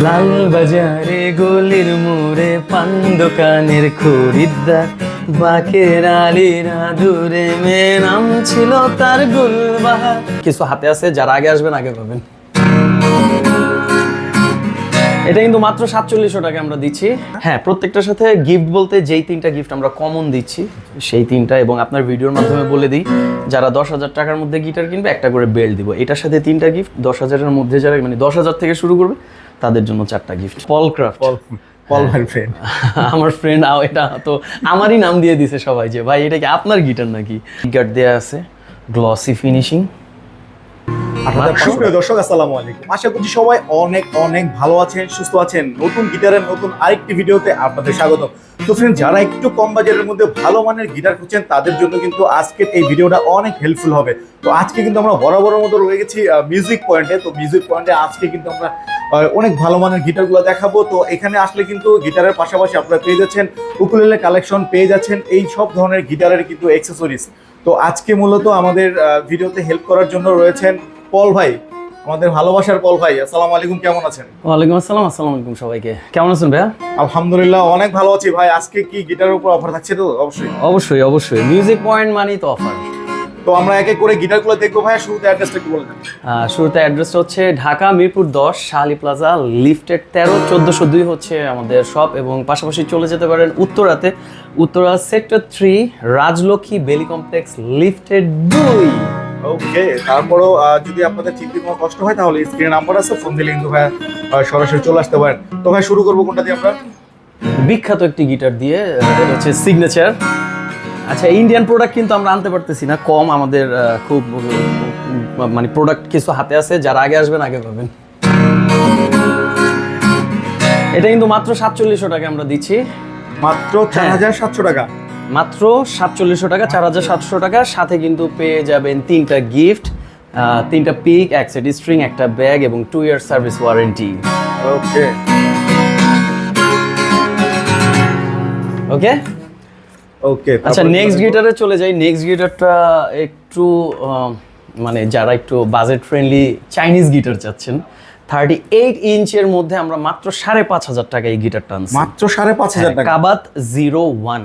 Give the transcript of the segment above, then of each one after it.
লাল বাজারে গলির মোড়ে পান দোকানের খরিদ্দার বাকের আলীর আদুরে মেয়ে নাম ছিল তার গুলবাহার। কিছু হাতে আছে যারা আগে আসবেন আগে পাবেন। এটা কিন্তু মাত্র সাতচল্লিশশো টাকা আমরা দিচ্ছি। হ্যাঁ প্রত্যেকটার সাথে গিফট বলতে যেই তিনটা গিফট আমরা কমন দিচ্ছি সেই তিনটা এবং আপনার ভিডিওর মাধ্যমে বলে দিই যারা দশ হাজার টাকার মধ্যে গিটার কিনবে একটা করে বেল্ট দিব। এটার সাথে তিনটা গিফট দশ হাজারের মধ্যে যারা মানে দশ হাজার থেকে শুরু করবে তাদের জন্য চারটা গিফট পলক্রাফট আমার ফ্রেন্ড এটা তো আমারই নাম দিয়ে দিছে সবাই যে ভাই এটা কি আপনার গিটার নাকি? গিটার দেয়া আছে গ্লসি ফিনিশিং সুপ্রিয় দর্শক আসসালামু আলাইকুম। আশা করছি সবাই অনেক অনেক ভালো আছেন সুস্থ আছেন। নতুন গিটারের নতুন আরেকটি ভিডিওতে আপনাদের স্বাগত তো ফ্রেন্ড যারা একটু কম বাজারের মধ্যে ভালো মানের গিটার খুঁজছেন তাদের জন্য কিন্তু আজকের এই ভিডিওটা অনেক হেল্পফুল হবে। তো আজকে কিন্তু আমরা বরাবরের মতো রয়ে গেছি মিউজিক পয়েন্টে তো মিউজিক পয়েন্টে আজকে কিন্তু আমরা অনেক ভালো মানের গিটারগুলো দেখাবো। তো এখানে আসলে কিন্তু গিটারের পাশাপাশি আপনারা পেয়ে যাচ্ছেন উকুলেলে কালেকশন পেয়ে যাচ্ছেন। এই সব ধরনের গিটারের কিন্তু অ্যাক্সেসরিজ তো আজকে মূলত আমাদের ভিডিওতে হেল্প করার জন্য রয়েছেন পল ভাই আমাদের ভালোবাসার পল ভাই। আসসালামু আলাইকুম কেমন আছেন? ওয়ালাইকুম আসসালাম আসসালামু আলাইকুম সবাইকে। কেমন আছেন ভাইয়া? আলহামদুলিল্লাহ অনেক ভালো আছি ভাই। আজকে কি গিটারের উপর অফার থাকছে তো? অবশ্যই। অবশ্যই অবশ্যই। মিউজিক পয়েন্ট মানেই তো অফার তো আমরা এক এক করে গিটারগুলো দেখব ভাই শুরুতে অ্যাড্রেসটা একটু বলে দেন। শুরুতে হচ্ছে ঢাকা মিরপুর দশ প্লাজা লিফটেড তেরো চোদ্দোশো দুই হচ্ছে আমাদের শপ এবং পাশাপাশি চলে যেতে পারেন উত্তরাতে। উত্তরা সেক্টর থ্রি রাজলক্ষ্মী বেলি কমপ্লেক্স লিফটেড দুই। ওকে তারপরও যদি আপনাদের চিনতে কোনো কষ্ট হয় তাহলে স্ক্রিনে নাম্বার আছে ফোন দিলে কিন্তু ভাই সরাসরি চলে আসতে পারেন। তো ভাই শুরু করব কোনটা দিয়ে আমরা? বিখ্যাত একটি গিটার দিয়ে এটা হচ্ছে সিগনেচার আচ্ছা ইন্ডিয়ান প্রোডাক্ট কিন্তু আমরা আনতে পারতেছি না। কম আমাদের খুব মানে প্রোডাক্ট কিছু হাতে আছে যারা আগে আসবেন আগে পাবেন। এটা কিন্তু মাত্র সাতচল্লিশশো টাকা আমরা দিচ্ছি। মাত্র চার হ্যাঁ। হাজার সাতশো টাকা। মাত্র সাতচল্লিশশো টাকা চার হাজার সাতশো টাকা। সাথে কিন্তু পেয়ে যাবেন তিনটা গিফট তিনটা পিক এক সেট স্ট্রিং একটা ব্যাগ এবং two year service warranty okay okay okay আচ্ছা নেক্সট গিটারে চলে যাই। নেক্সট গিটারটা একটু মানে যারা একটু বাজেট ফ্রেন্ডলি চাইনিজ গিটার চাচ্ছেন থার্টি এইট ইঞ্চের মধ্যে আমরা মাত্র সাড়ে পাঁচ হাজার টাকা এই গিটারটা আনছি। মাত্র সাড়ে পাঁচ হাজার টাকা। কাবাত জিরো ওয়ান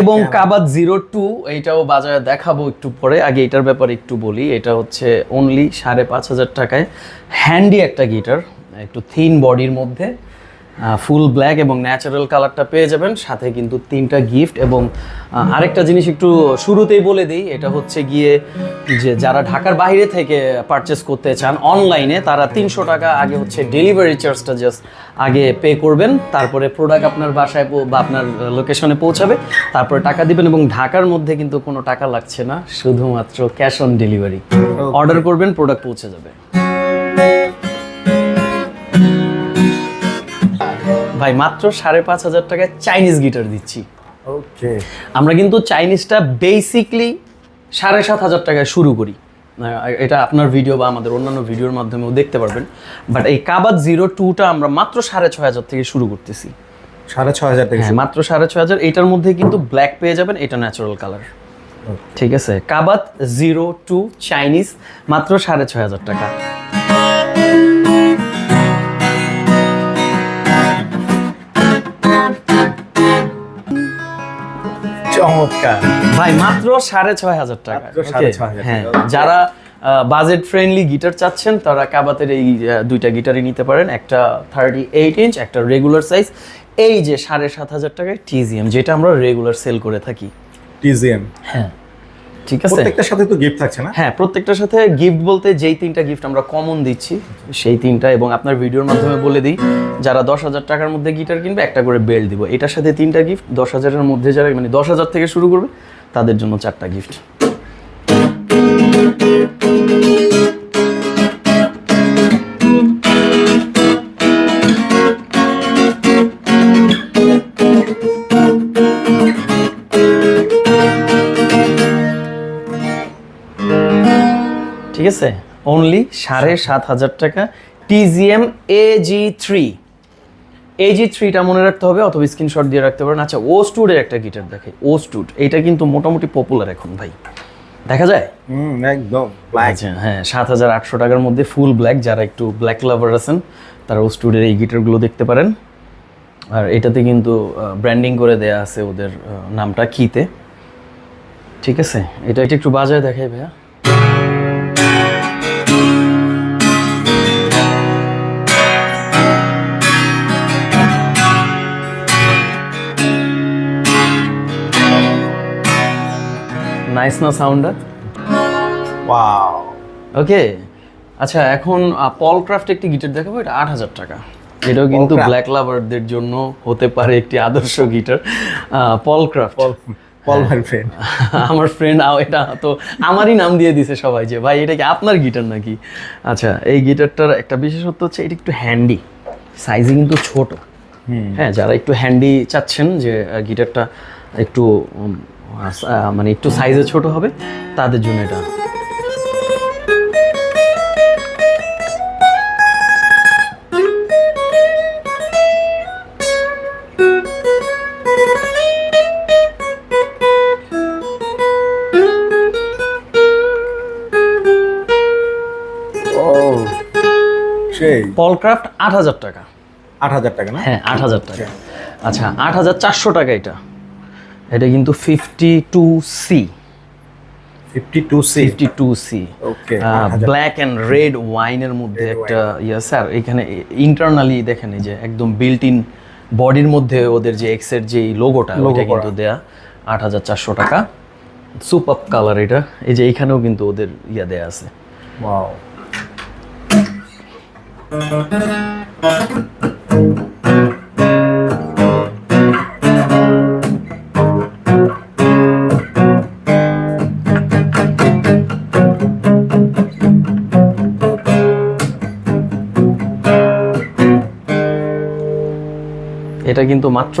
এবং কাবাত জিরো টু এইটাও বাজারে দেখাবো একটু পরে। আগে এটার ব্যাপারে একটু বলি এটা হচ্ছে অনলি সাড়ে পাঁচ হাজার টাকায়। হ্যান্ডি একটা গিটার একটু থিন বডির মধ্যে। ফুল ব্ল্যাক এবং ন্যাচারাল কালারটা পেয়ে যাবেন। সাথে কিন্তু তিনটা গিফট এবং আরেকটা জিনিস একটু শুরুতেই বলে দিই এটা হচ্ছে গিয়ে যে যারা ঢাকার বাইরে থেকে পারচেস করতে চান অনলাইনে তারা তিনশো টাকা আগে হচ্ছে ডেলিভারি চার্জটা জাস্ট আগে পে করবেন। তারপরে প্রোডাক্ট আপনার বাসায় বা আপনার লোকেশনে পৌঁছাবে। তারপরে টাকা দিবেন এবং ঢাকার মধ্যে কিন্তু কোনো টাকা লাগছে না শুধুমাত্র ক্যাশ অন ডেলিভারি অর্ডার করবেন প্রোডাক্ট পৌঁছে যাবে। ভাই মাত্র সাড়ে পাঁচ হাজার টাকায় চাইনিজ গিটার দিচ্ছি। ওকে আমরা কিন্তু চাইনিজটা বেসিকলি সাড়ে সাত হাজার টাকায় শুরু করি। এটা আপনার ভিডিও বা আমাদের অন্যান্য ভিডিওর মাধ্যমেও দেখতে পারবেন। বাট এই কাবাদ জিরো টুটা আমরা মাত্র সাড়ে ছয় হাজার থেকে শুরু করতেছি। সাড়ে ছয় হাজার থেকে হ্যাঁ মাত্র সাড়ে ছয় হাজার। এটার মধ্যে কিন্তু ব্ল্যাক পেয়ে যাবেন এটা ন্যাচারাল কালার ঠিক আছে? কাবাত জিরো টু চাইনিজ মাত্র সাড়ে ছয় হাজার টাকা। চমৎকার। ভাই মাত্র সাড়ে ছয় হাজার টাকা। হ্যাঁ যারা বাজেট ফ্রেন্ডলি গিটার চাচ্ছেন তারা কাবাতের এই দুইটা গিটারই নিতে পারেন। একটা থার্টি এইট ইঞ্চ একটা রেগুলার সাইজ এই যে সাড়ে সাত হাজার টাকায় টিজিএম যেটা আমরা রেগুলার সেল করে থাকি। টিজিএম হ্যাঁ। ঠিক আছে? প্রত্যেকটার সাথে তো গিফট থাকছে না? হ্যাঁ প্রত্যেকটার সাথে গিফট বলতে যেই তিনটা গিফট আমরা কমন দিচ্ছি সেই তিনটা এবং আপনার ভিডিওর মাধ্যমে বলে দিই যারা দশ হাজার টাকার মধ্যে গিটার কিনবে একটা করে বেল্ট দিব। এটার সাথে তিনটা গিফট দশ হাজারের মধ্যে যারা মানে দশ হাজার থেকে শুরু করবে তাদের জন্য চারটা গিফট আছে অনলি সাড়ে সাত হাজার টাকা। টিজিএম এ জি থ্রি এই জি থ্রিটা মনে রাখতে হবে অথবা স্ক্রিনশট দিয়ে রাখতে পারেন। আচ্ছা ও স্টুডের একটা গিটার দেখে ও স্টুড এটা কিন্তু মোটামুটি পপুলার এখন ভাই। দেখা যায়? হুম একদম আচ্ছা হ্যাঁ সাত হাজার আটশো টাকার মধ্যে ফুল ব্ল্যাক যারা একটু ব্ল্যাক লাভার আছেন তারা স্টুডিওর এই গিটারগুলো দেখতে পারেন। আর এটাতে কিন্তু ব্র্যান্ডিং করে দেয়া আছে ওদের নামটা কিতে। ঠিক আছে? এটা একটু বাজায় দেখাই ভাইয়া। নাইস না সাউন্ডটা ওয়াও ওকে আচ্ছা এখন পল ক্রাফট একটি গিটার দেখাবো এটা আট হাজার টাকা। এটাও কিন্তু ব্ল্যাক লাভারদের জন্য হতে পারে একটি আদর্শ guitar. Paul craft Paul my friend আমার ফ্রেন্ড এটা তো আমারই নাম দিয়ে দিছে সবাই যে ভাই এটা কি আপনার গিটার নাকি? আচ্ছা এই গিটারটার একটা বিশেষত্ব হচ্ছে এটা একটু হ্যান্ডি সাইজে কিন্তু ছোট। হ্যাঁ যারা একটু হ্যান্ডি চাচ্ছেন যে গিটারটা একটু মানে একটু সাইজে ছোট হবে তাদের জন্য এটা। পলক্রাফট আট হাজার টাকা। আট হাজার টাকা না? হ্যাঁ আট হাজার টাকা। আচ্ছা আট হাজার চারশো টাকা এটা। এটা কিন্তু fifty two C black and red ওয়াইনের মধ্যে একটা ইয়ে স্যার এখানে ইন্টারনালি দেখেন যে একদম বিল্ট ইন বডির মধ্যে ওদের যে এক্সের যে লোগোটা করা। কিন্তু দেয়া আট হাজার চারশো টাকা। সুপ আপ কালার এটা। এই যে এখানেও কিন্তু ওদের ইয়া দেয়া আছে। ওয়াও এটা কিন্তু মাত্র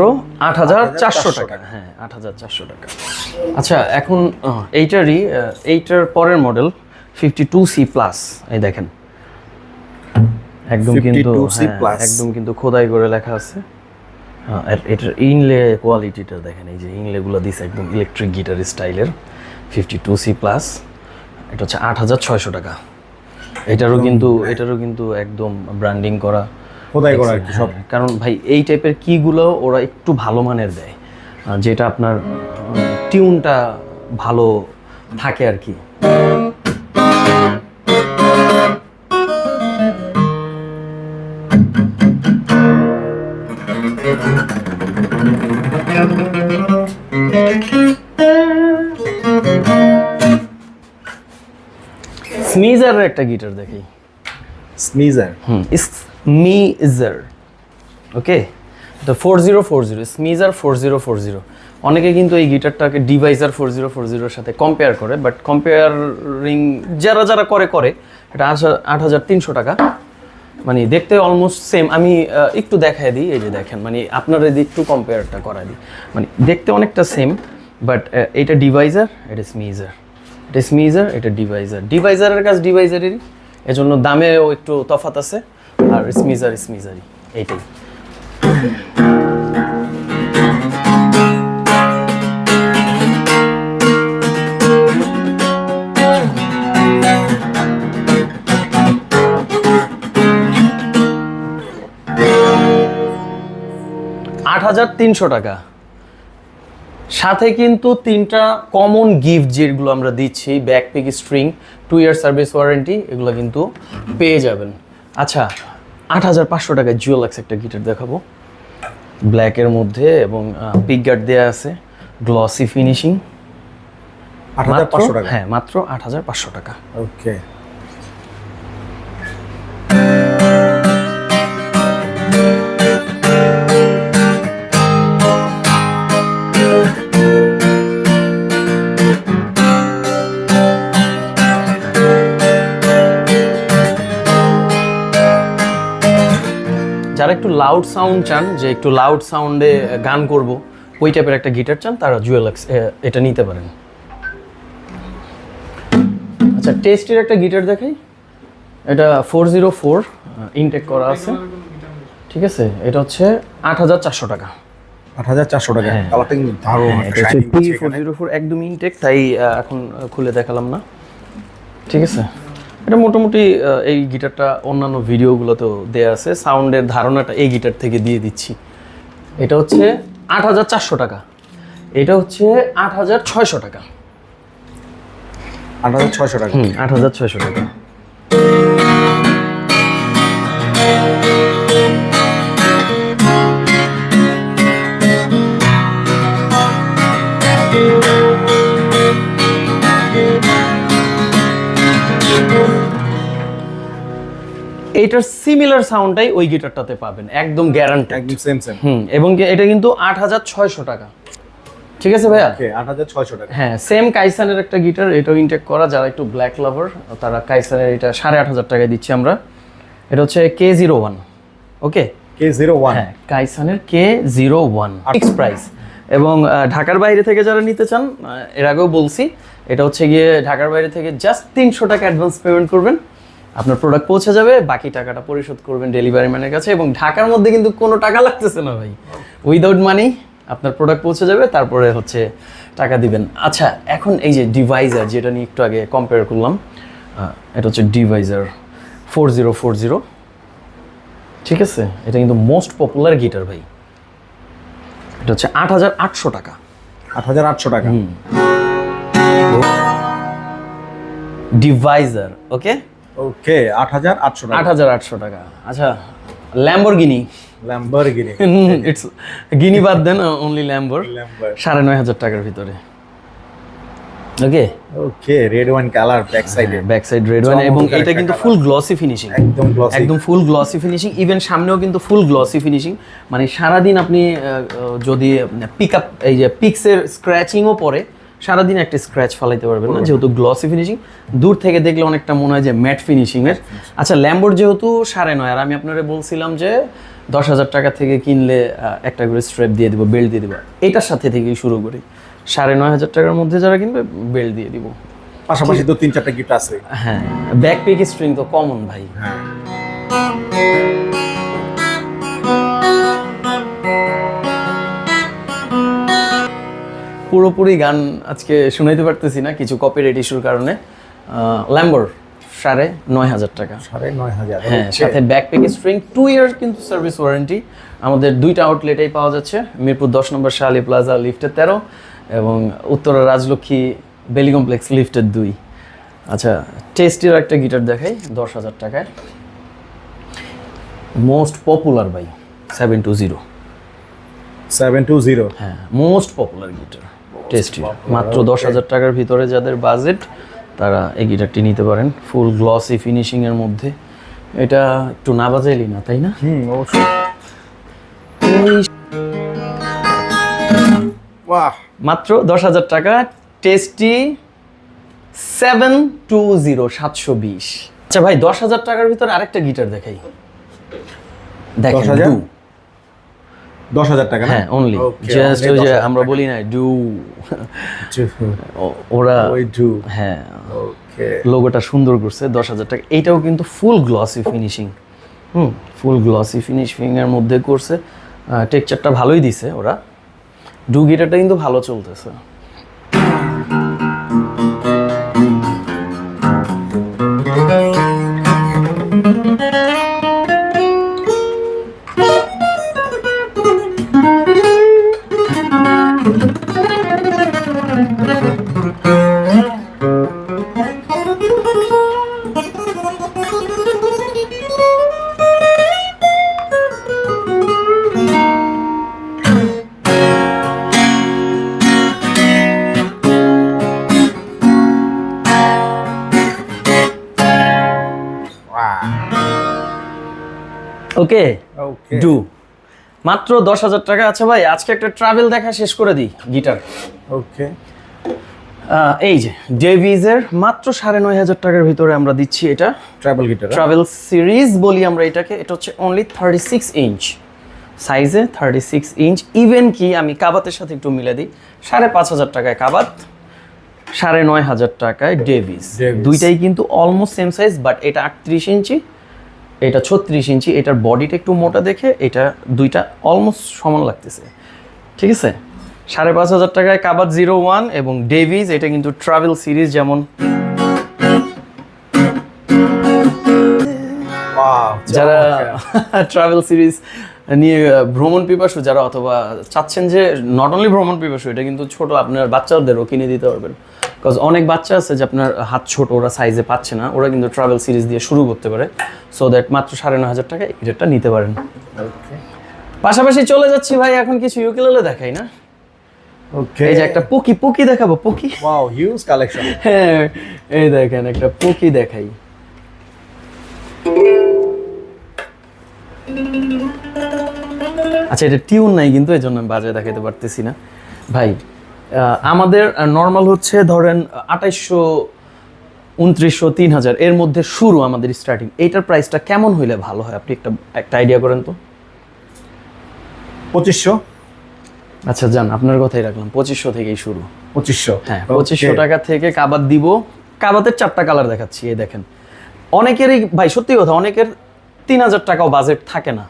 আট হাজার চারশো টাকা। হ্যাঁ আট হাজার চারশো টাকা। আচ্ছা এখন এইটারই এইটার পরের model fifty two C plus এই দেখেন। একদম কিন্তু 52C হ্যাঁ। একদম কিন্তু খোদাই করে লেখা আছে। হ্যাঁ, এটার ইনলে কোয়ালিটিটা দেখেন এই যে ইনলেগুলো দিছে একদম ইলেকট্রিক গিটার স্টাইলের ফিফটি টু সি প্লাস এটা হচ্ছে আট হাজার ছয়শো টাকা। এটারও কিন্তু এটারও কিন্তু একদম ব্র্যান্ডিং করা। খোদাই করা আর কি সব। হ্যাঁ, কারণ ভাই এই টাইপের কিগুলো ওরা একটু ভালো মানের দেয়। যেটা আপনার টিউনটা ভালো থাকে আর কি। স্মিজারের একটা গিটার দেখি। স্নিজার হুম স্মিজার ওকে তো four zero four zero Smiger four zero four zero অনেকে কিন্তু এই গিটারটাকে ডিভাইজার ফোর জিরো ফোর জিরোর সাথে কম্পেয়ার করে বাট কম্পেয়ারিং যারা যারা করে করে এটা আট হাজার তিনশো টাকা। মানে দেখতে অলমোস্ট সেম আমি একটু দেখাই দিই এই যে দেখেন মানে আপনারা যদি একটু কম্পেয়ারটা করা দিই। মানে দেখতে অনেকটা সেম বাট এটা ডিভাইজার এটা স্মিজার এটা স্মিজার এটা ডিভাইজার ডিভাইজারের কাজ ডিভাইজারেরই এজন্য দামেও একটু তফাত আছে, আর স্মিজার স্মিজারই এইটাই। আট হাজার তিনশো টাকা। সাথে কিন্তু তিনটা কমন গিফট যেগুলো আমরা দিচ্ছি backpack string two year service warranty এগুলো কিন্তু পেয়ে যাবেন। আচ্ছা আট হাজার পাঁচশো টাকায় জুয়েলাক্স একটা গিটার দেখাবো। ব্ল্যাকের মধ্যে এবং পিক গার্ড দেওয়া আছে গ্লসি ফিনিশিং হ্যাঁ মাত্র আট হাজার পাঁচশো টাকা। ওকে যারা একটু লাউড সাউন্ড চান যে একটু লাউড সাউন্ডে গান করব ওই টাইপের একটা গিটার চান তারা জুয়েলাক্স এটা নিতে পারেন। আচ্ছা টেস্টের একটা গিটার দেখাই। এটা ফোর জিরো ফোর ইনটেক করা আছে। ঠিক আছে? এটা হচ্ছে আট হাজার চারশো টাকা। আট হাজার চারশো টাকা। কালারটা কিন্তু দারুণ টি ফোর জিরো ফোর একদম ইনটেক তাই এখন খুলে দেখালাম না। ঠিক আছে? এটা মোটামুটি এই গিটারটা অন্যান্য ভিডিওগুলোতেও দেওয়া আছে। সাউন্ডের ধারণাটা এই গিটার থেকে দিয়ে দিচ্ছি। এটা হচ্ছে আট হাজার চারশো টাকা। এটা হচ্ছে আট হাজার ছয়শো টাকা। আট হাজার ছয়শো টাকা। হুম আট হাজার ছয়শো টাকা। এইটার সিমিলার সাউন্ডটাই ওই গিটারটাতে পাবেন একদম গ্যারান্টি একদম সেম সেম হুম এবং এটা কিন্তু আট হাজার ছয়শো টাকা। ঠিক আছে ভাইয়া? আট হাজার ছয়শো টাকা। হ্যাঁ সেম কাইসানের একটা গিটার এটাও ইনটেক করা যারা একটু ব্ল্যাক লাভার তারা কাইসানের এটা সাড়ে আট হাজার টাকায় দিচ্ছি আমরা। এটা হচ্ছে K zero one okay K zero one হ্যাঁ কাইসানের K zero one fix price এবং ঢাকার বাইরে থেকে যারা নিতে চান এর আগেও বলছি এটা হচ্ছে গিয়ে ঢাকার বাইরে থেকে জাস্ট তিনশো টাকা অ্যাডভান্স পেমেন্ট করবেন। আপনার প্রোডাক্ট পৌঁছে যাবে বাকি টাকাটা পরিশোধ করবেন ডেলিভারি ম্যানের কাছে এবং ঢাকার মধ্যে কিন্তু কোনো টাকা লাগতেছে না ভাই। উইদাউট মানি আপনার প্রোডাক্ট পৌঁছে যাবে তারপরে হচ্ছে টাকা দিবেন। আচ্ছা এখন এই যে ডিভাইজার যেটা নিয়ে একটু আগে কম্পেয়ার করলাম এটা হচ্ছে Deviser four zero four zero ঠিক আছে? এটা কিন্তু মোস্ট পপুলার গিটার ভাই। এটা হচ্ছে আট হাজার আটশো টাকা। আট হাজার আটশো টাকা। ডিভাইজার ওকে ওকে আট হাজার আটশো আট হাজার আটশো টাকা। আচ্ছা ল্যাম্বরগিনি ল্যাম্বরগিনি ইটস গিনি বাদ দেন অনলি ল্যাম্বর সাড়ে নয় হাজার টাকার ভিতরে। Okay okay red one colour back সাইডে ব্যাক সাইড রেড ওয়ান এবং এটা কিন্তু ফুল গ্লসি ফিনিশিং একদম গ্লসি একদম ফুল গ্লসি ফিনিশিং ইভেন সামনেও কিন্তু ফুল গ্লসি ফিনিশিং মানে সারাদিন আপনি আহ, আহ, যদি পিক আপ এই যে পিক্সের স্ক্র্যাচিংও পরে সারাদিন একটা স্ক্র্যাচ ফালাইতে পারবেন না যেহেতু গ্লসি ফিনিশিং দূর থেকে দেখলে অনেকটা মনে হয় যে ম্যাট ফিনিশিং এর। আচ্ছা ল্যাম্বোর যেহেতু সাড়ে নয় আর আমি আপনারা বলছিলাম যে দশ হাজার টাকা থেকে কিনলে একটা করে স্ট্রেপ দিয়ে দিব বেল্ট দিয়ে দিব। এটার সাথে থেকেই শুরু করি। সাড়ে নয় হাজার টাকার মধ্যে যারা কিনবে বেল্ট দিয়ে দিব। পাশাপাশি তো তিন চারটা গিফট আছে। হ্যাঁ ব্যাক পিক স্ট্রিং তো কমন ভাই। হ্যাঁ। পুরোপুরি গান আজকে শুনাইতে পারতেছি না কিছু কপিরাইট ইস্যুর কারণে। ল্যাম্বর সাড়ে নয় হাজার টাকা। সাড়ে নয় হাজার হ্যাঁ. সাথে ব্যাকপ্যাক স্ট্রিং টু ইয়ার কিন্তু সার্ভিস ওয়ারেন্টি আমাদের দুইটা আউটলেটেই পাওয়া যাচ্ছে মিরপুর দশ নম্বর শালি প্লাজা লিফটের তেরো এবং উত্তরা রাজলক্ষ্মী বেলি কমপ্লেক্স লিফটের দুই। আচ্ছা টেস্টির একটা গিটার দেখাই দশ হাজার টাকায়। Most popular by seven two zero seven two zero হ্যাঁ মোস্ট পপুলার গিটার। টেস্টি মাত্র দশ হাজার টাকার ভিতরে যাদের বাজেট তারা এই গিটারটি নিতে পারেন। ফুল গ্লসি ফিনিশিং এর মধ্যে। এটা একটু না বাজাইলি না তাই না? হুম অবশ্যই। বাহ মাত্র দশ হাজার টাকা। টেস্টি সেভেন টু জিরো সাতশো বিশ আচ্ছা ভাই দশ হাজার টাকার ভিতরে আরেকটা গিটার দেখাই। দেখেন 10,000? ডু দশ হাজার টাকা হ্যাঁ অনলি জাস্ট ওই যে আমরা বলি না ডু ওরা ওই ডু হ্যাঁ। লোগোটা সুন্দর করছে দশ হাজার টাকা। এইটাও কিন্তু full glossy finishing hmm full glossy finishing এর মধ্যে করছে। টেক্সচারটা ভালোই দিছে ওরা। ডু গিটারটা কিন্তু ভালো চলতেছে। ওকে ওকে ডু মাত্র দশ হাজার টাকা আচ্ছা ভাই। আজকে একটা ট্রাভেল দেখা শেষ করে দিই গিটার ওকে এই যে ডেভিজের মাত্র সাড়ে নয় হাজার টাকার ভিতরে আমরা দিচ্ছি এটা। ট্রাভেল গিটার ট্রাভেল সিরিজ বলি আমরা এটাকে। এটা হচ্ছে অনলি থার্টি সিক্স ইঞ্চ সাইজে থার্টি সিক্স ইঞ্চ ইভেন কি আমি কাবাতের সাথে একটু মিলে দিই। সাড়ে পাঁচ হাজার টাকায় কাবাত সাড়ে নয় হাজার টাকায় ডেভিস। দুইটাই কিন্তু অলমোস্ট সেম সাইজ বাট এটা আটত্রিশ ইঞ্চি এটা ছত্রিশ ইঞ্চি এটার বডিটা একটু মোটা দেখে এটা দুইটা অলমোস্ট সমান লাগতেছে। ঠিক আছে? সাড়ে পাঁচ হাজার টাকায় কাবাত জিরো ওয়ান এবং ডেভিস এটা কিন্তু ট্রাভেল সিরিজ যেমন। যারা ট্রাভেল সিরিজ নিয়ে ভ্রমণ পিপাসু যারা অথবা চাচ্ছেন যে নট অনলি ভ্রমণ পিপাসু এটা কিন্তু ছোট আপনার বাচ্চাদেরও কিনে দিতে পারবেন। বিকজ অনেক বাচ্চা আছে যে আপনার হাত ছোট ওরা সাইজে পাচ্ছে না ওরা কিন্তু ট্রাভেল সিরিজ দিয়ে শুরু করতে পারে। সো দ্যাট মাত্র সাড়ে নয় হাজার টাকা এটা নিতে পারেন। পাশাপাশি চলে যাচ্ছি ভাই এখন কিছু ইউকেলেলে দেখাই না? ওকে এই যে একটা পকি পকি দেখাবো পকি? ওয়াও হিউজ কালেকশন হ্যাঁ এই দেখেন একটা পকি দেখাই। আচ্ছা এটা টিউন নাই কিন্তু এই জন্য আমি বাজারে দেখাতে পারতেছি না। ভাই আমাদের নর্মাল হচ্ছে ধরেন আঠাইশশো উনত্রিশশো তিন হাজার। এর মধ্যে শুরু আমাদের স্টার্টিং এইটার প্রাইসটা কেমন হইলে ভালো হয়? আপনি একটা একটা আইডিয়া করেন তো। পঁচিশশো। আচ্ছা যান আপনার কথাই রাখলাম। পঁচিশশো থেকেই শুরু। পঁচিশশো। হ্যাঁ পঁচিশশো টাকা থেকে কাবাত দিব। কাবাতের চারটা কালার দেখাচ্ছি এই দেখেন। অনেকেরই ভাই সত্যি কথা অনেকের তিন হাজার টাকাও বাজেট থাকে না।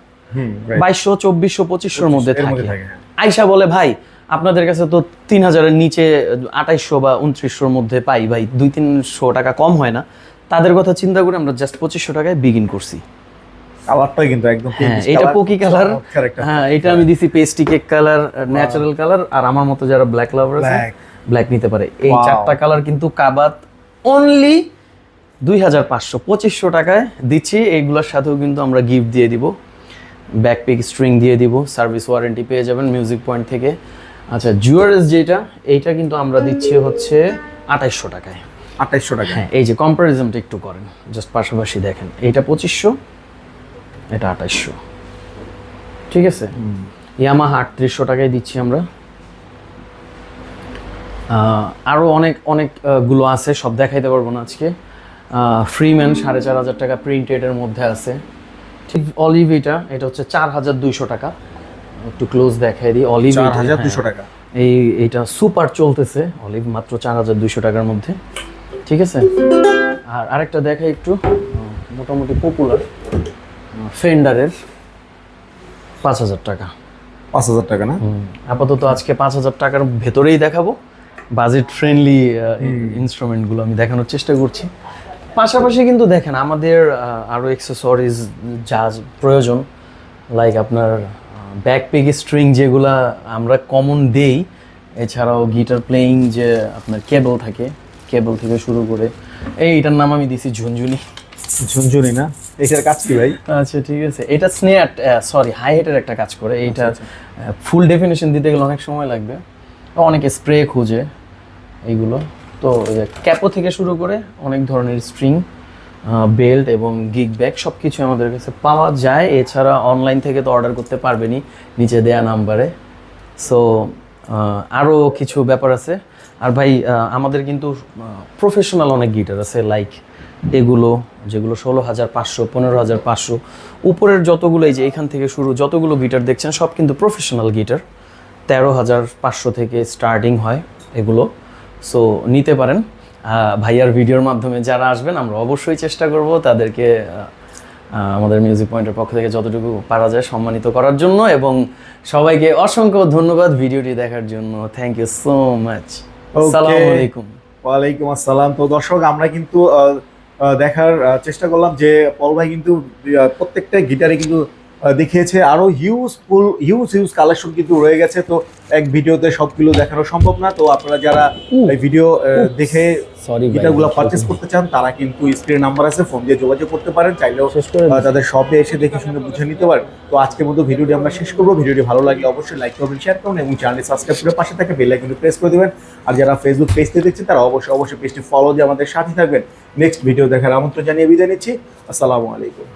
বাইশশো চব্বিশশো পঁচিশশোর মধ্যে থাকে। থাকে, হ্যাঁ। আইসা বলে ভাই আপনাদের কাছে তো তিন হাজারের নিচে আঠাইশশো বা উনত্রিশশোর মধ্যে পাই ভাই। দুই তিনশো টাকা কম হয় না। তাদের কথা চিন্তা করে আমরা জাস্ট পঁচিশশো টাকায় বিগিন করছি। কালারটাই কিন্তু একদম হ্যাঁ এটা পকি কালার হ্যাঁ এটা আমি দিছি pastry cake colour natural colour আর আমার মতো যারা ব্ল্যাক লাভার আছে ব্ল্যাক নিতে পারে। এই চারটা কালার কিন্তু কাবাত অনলি দুই হাজার পাঁচশো। পঁচিশশো টাকায় দিচ্ছি। এইগুলোর সাথেও কিন্তু আমরা গিফট দিয়ে দিব। ব্যাকপিক স্ট্রিং দিয়ে দিব। সার্ভিস ওয়ারেন্টি পেয়ে যাবেন মিউজিক পয়েন্ট থেকে। আচ্ছা জুয়ারেস যেটা এইটা কিন্তু আমরা দিচ্ছি হচ্ছে আঠাইশশো টাকায়। আঠাইশশো টাকা হ্যাঁ এই যে কম্পারিজনটা একটু করেন জাস্ট পাশাপাশি দেখেন। এইটা পঁচিশশো এটা আঠাইশশো। ঠিক আছে? ইয়ামাহা আটত্রিশশো টাকায় দিচ্ছি আমরা। আরও অনেক অনেকগুলো আছে সব দেখাইতে পারব না আজকে। ফ্রিম্যান সাড়ে চার হাজার টাকা প্রিন্টেডের মধ্যে আছে। ঠিক অলিভ এটা এটা হচ্ছে চার হাজার দুইশো টাকা। একটু ক্লোজ দেখাই দিই অলিভ দুশো টাকা। এই এইটা সুপার চলতেছে অলিভ মাত্র চার হাজার দুইশো টাকার মধ্যে। ঠিক আছে? আর আরেকটা দেখাই একটু মোটামুটি পপুলার ফেন্ডারের পাঁচ হাজার টাকা। পাঁচ হাজার টাকা না? আপাতত আজকে পাঁচ হাজার টাকার ভেতরেই দেখাবো। বাজেট ফ্রেন্ডলি ইনস্ট্রুমেন্টগুলো আমি দেখানোর চেষ্টা করছি। পাশাপাশি কিন্তু দেখেন আমাদের আহ, আরও এক্সেসরিজ যা প্রয়োজন লাইক আপনার ব্যাকপ্যাক স্ট্রিং যেগুলা আমরা কমন দেই এছাড়াও গিটার প্লেয়িং যে আপনার কেবল থাকে কেবল থেকে শুরু করে এই এটার নাম আমি দিছি ঝুনঝুনি। ঝুনঝুনি না? এটার কাজ কি ভাই? আচ্ছা ঠিক আছে। এটা স্নেয়ার সরি হাই হেটের একটা কাজ করে। এইটা ফুল ডেফিনেশন দিতে গেলে অনেক সময় লাগবে। অনেকে স্প্রে খুঁজে এইগুলো। তো ক্যাপো থেকে শুরু করে অনেক ধরনের স্ট্রিং বেল্ট এবং গিগ ব্যাগ সব কিছু আমাদের কাছে পাওয়া যায়। এছাড়া অনলাইন থেকে তো অর্ডার করতে পারবেনই নিচে দেয়া নাম্বারে সো আরও কিছু ব্যাপার আছে। আর ভাই আমাদের কিন্তু প্রফেশনাল অনেক গিটার আছে লাইক এগুলো, যেগুলো ষোলো হাজার পাঁচশো, পনেরো হাজার পাঁচশো। উপরের যতগুলো, এই যে এখান থেকে শুরু, যতগুলো গিটার দেখছেন, সব কিন্তু প্রফেশনাল গিটার। তেরো হাজার পাঁচশো থেকে স্টার্টিং হয় এগুলো। সো নিতে পারেন। ভাইয়ার ভিডিওর মাধ্যমে যারা আসবেন আমরা অবশ্যই চেষ্টা করব তাদেরকে আমাদের মিউজিক পয়েন্টের পক্ষ থেকে যতটুকু পারা যায় সম্মানিত করার জন্য এবং সবাইকে অসংখ্য ধন্যবাদ ভিডিওটি দেখার জন্য। থ্যাংক ইউ সো মাচ আসসালামু আলাইকুম। ওয়ালাইকুম আসসালাম। তো দর্শক আমরা কিন্তু দেখার চেষ্টা করলাম যে পল ভাই কিন্তু প্রত্যেকটা গিটারে কিন্তু দেখিয়েছে আরও huge full huge huge collection কিন্তু রয়ে গেছে। তো এক ভিডিওতে সবগুলো দেখানো সম্ভব না। তো আপনারা যারা এই ভিডিও দেখে সরি গিটারগুলো পারচেস করতে চান তারা কিন্তু স্ক্রিন নাম্বার আছে ফোন দিয়ে যোগাযোগ করতে পারেন। চাইলেও তাদের শপে এসে দেখে শুনে বুঝে নিতে পারেন। তো আজকের মতো ভিডিওটি আমরা শেষ করব। ভিডিওটি ভালো লাগলে অবশ্যই লাইক করবেন শেয়ার করুন এবং চ্যানেলটি সাবস্ক্রাইব করে পাশে থাকে বেল আইকনটি প্রেস করে দেবেন। আর যারা ফেসবুক পেজতে দেখছেন তারা অবশ্যই অবশ্যই পেজটি ফলো দিয়ে আমাদের সাথে থাকবেন। নেক্সট ভিডিও দেখার আমন্ত্রণ জানিয়ে বিদায় নিচ্ছি। আসসালামু আলাইকুম।